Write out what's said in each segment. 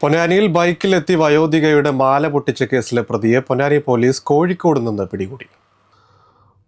പൊന്നാനിയിൽ ബൈക്കിലെത്തി വയോധികയുടെ മാല പൊട്ടിച്ച കേസിലെ പ്രതിയെ പൊന്നാനി പോലീസ് കോഴിക്കോട് നിന്ന് പിടികൂടി.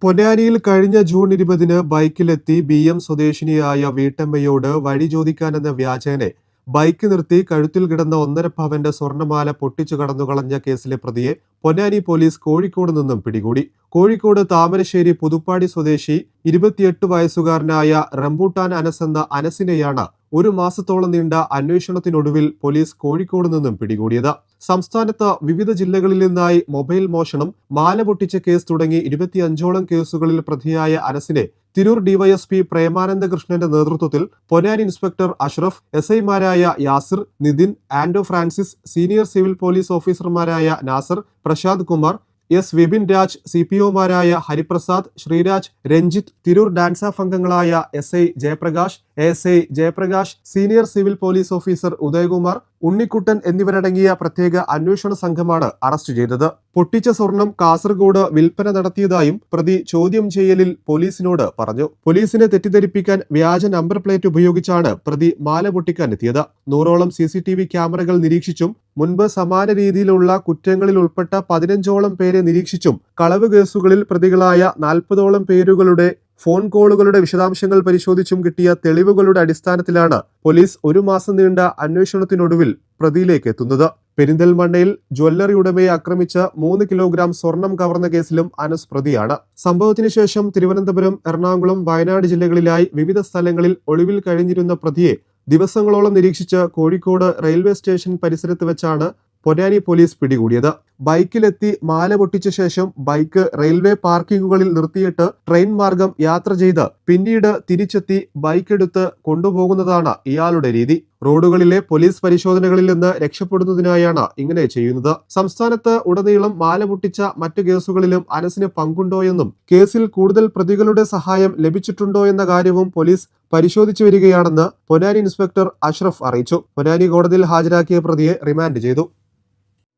പൊന്നാനിയിൽ കഴിഞ്ഞ ജൂൺ ഇരുപതിന് ബൈക്കിലെത്തി ബി എം സ്വദേശിനിയായ വീട്ടമ്മയോട് വഴി ചോദിക്കാനെന്ന വ്യാജേനെ ബൈക്ക് നിർത്തി കഴുത്തിൽ കിടന്ന ഒന്നര പവന്റെ സ്വർണമാല പൊട്ടിച്ചു കടന്നു കളഞ്ഞ കേസിലെ പ്രതിയെ പൊന്നാനി പോലീസ് കോഴിക്കോട് നിന്നും പിടികൂടി. കോഴിക്കോട് താമരശ്ശേരി പുതുപ്പാടി സ്വദേശി ഇരുപത്തിയെട്ട് വയസ്സുകാരനായ റംബൂട്ടാൻ അനസ് എന്ന അനസിനെയാണ് ഒരു മാസത്തോളം നീണ്ട അന്വേഷണത്തിനൊടുവിൽ പോലീസ് കോഴിക്കോട് നിന്നും പിടികൂടിയത്. സംസ്ഥാനത്ത് വിവിധ ജില്ലകളിൽ നിന്നായി മൊബൈൽ മോഷണം മാല പൊട്ടിച്ച കേസ് തുടങ്ങി ഇരുപത്തിയഞ്ചോളം കേസുകളിൽ പ്രതിയായ അനസിനെ തിരൂർ ഡിവൈഎസ്പി പ്രേമാനന്ദ കൃഷ്ണന്റെ നേതൃത്വത്തിൽ പൊന്നാനി ഇൻസ്പെക്ടർ അഷ്റഫ് എസ് ഐമാരായ Yasir Nithin Ando Francis senior civil police ഓഫീസർമാരായ Nasar Prashanth Kumar S Vipin Raj C P ഒമാരായ Hariprasad Sreeraj Ranjith Tirur DANSAF അംഗങ്ങളായ S I Jayaprakash S I Jayaprakash senior civil police officer Udayakumar Unnikuttan എന്നിവരടങ്ങിയ പ്രത്യേക അന്വേഷണ സംഘമാണ് arrest ചെയ്തത്. പൊട്ടിച്ച സ്വർണം കാസർഗോഡ് വിൽപ്പന നടത്തിയതായും പ്രതി ചോദ്യം ചെയ്യലിൽ പോലീസിനോട് പറഞ്ഞു. പോലീസിനെ തെറ്റിദ്ധരിപ്പിക്കാൻ വ്യാജ നമ്പർ പ്ലേറ്റ് ഉപയോഗിച്ചാണ് പ്രതി മാല പൊട്ടിക്കാൻ എത്തിയത് നൂറോളം സി സി ടി വി ക്യാമറകൾ നിരീക്ഷിച്ചും മുൻപ് സമാന രീതിയിലുള്ള കുറ്റങ്ങളിൽ ഉൾപ്പെട്ട പതിനഞ്ചോളം പേരെ നിരീക്ഷിച്ചും കളവ് കേസുകളിൽ പ്രതികളായ നാൽപ്പതോളം പേരുകളുടെ ഫോൺ കോളുകളുടെ വിശദാംശങ്ങൾ പരിശോധിച്ചും കിട്ടിയ തെളിവുകളുടെ അടിസ്ഥാനത്തിലാണ് പോലീസ് ഒരു മാസം നീണ്ട അന്വേഷണത്തിനൊടുവിൽ പ്രതിയിലേക്ക് എത്തുന്നത്. പെരിന്തൽമണ്ണയിൽ ജ്വല്ലറി ഉടമയെ ആക്രമിച്ച് മൂന്ന് കിലോഗ്രാം സ്വർണം കവർന്ന കേസിലും അനസ് പ്രതിയാണ്. സംഭവത്തിന് ശേഷം തിരുവനന്തപുരം എറണാകുളം വയനാട് ജില്ലകളിലായി വിവിധ സ്ഥലങ്ങളിൽ ഒളിവിൽ കഴിഞ്ഞിരുന്ന പ്രതിയെ ദിവസങ്ങളോളം നിരീക്ഷിച്ച് കോഴിക്കോട് റെയിൽവേ സ്റ്റേഷൻ പരിസരത്ത് വെച്ചാണ് പൊന്നാനി പോലീസ് പിടികൂടിയത്. ബൈക്കിലെത്തി മാല പൊട്ടിച്ച ശേഷം ബൈക്ക് റെയിൽവേ പാർക്കിങ്ങുകളിൽ നിർത്തിയിട്ട് ട്രെയിൻ മാർഗം യാത്ര ചെയ്ത് പിന്നീട് തിരിച്ചെത്തി ബൈക്ക് എടുത്ത് കൊണ്ടുപോകുന്നതാണ് ഇയാളുടെ രീതി. റോഡുകളിലെ പോലീസ് പരിശോധനകളിൽ നിന്ന് രക്ഷപ്പെടുന്നതിനായാണ് ഇങ്ങനെ ചെയ്യുന്നത്. സംസ്ഥാനത്ത് ഉടനീളം മാല പൊട്ടിച്ച മറ്റു കേസുകളിലും അനസിന് പങ്കുണ്ടോയെന്നും കേസിൽ കൂടുതൽ പ്രതികളുടെ സഹായം ലഭിച്ചിട്ടുണ്ടോ എന്ന കാര്യവും പോലീസ് പരിശോധിച്ചു വരികയാണെന്ന് പൊന്നാനി ഇൻസ്പെക്ടർ അഷ്റഫ് അറിയിച്ചു. പൊന്നാനി കോടതിയിൽ ഹാജരാക്കിയ പ്രതിയെ റിമാൻഡ് ചെയ്തു.